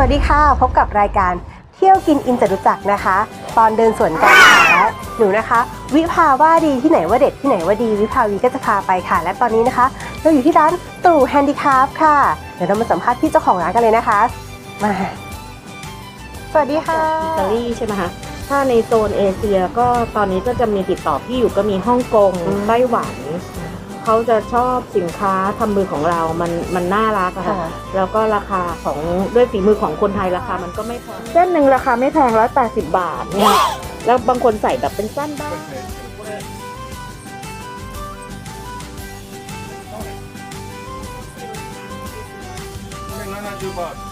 วัสดีค่ะ พบกับรายการเที่ยวกินอินจตุจักรนะคะ ตอนเดินสวนกันค่ะและหนูนะคะ วิภาว่าดีที่ไหนว่าเด็ดที่ไหนว่าดีวิภาวีก็จะพาไปค่ะ และตอนนี้นะคะ เราอยู่ที่ร้านตู่แฮนดี้คราฟค่ะ เดี๋ยวเรามาสัมภาษณ์พี่เจ้าของร้านกันเลยนะคะมาสวัสดีค่ะอิตาลีใช่ไหมคะถ้าในโซนเอเชียก็ตอนนี้ก็จะมีติดต่อพี่อยู่ก็มีฮ่องกงอืมไต้หวัน เขาจะชอบสินค้าทำมือของเรา มันมันน่ารักอะค่ะค่ะ แล้วก็ราคาของด้วยฝีมือของคนไทยราคามันก็ไม่แพงเส้นหนึ่งราคาไม่แพงร้อยแปดสิบบาทเนี่ยแล้วบางคนใส่แบบเป็นสั้นบ้าง170バーツ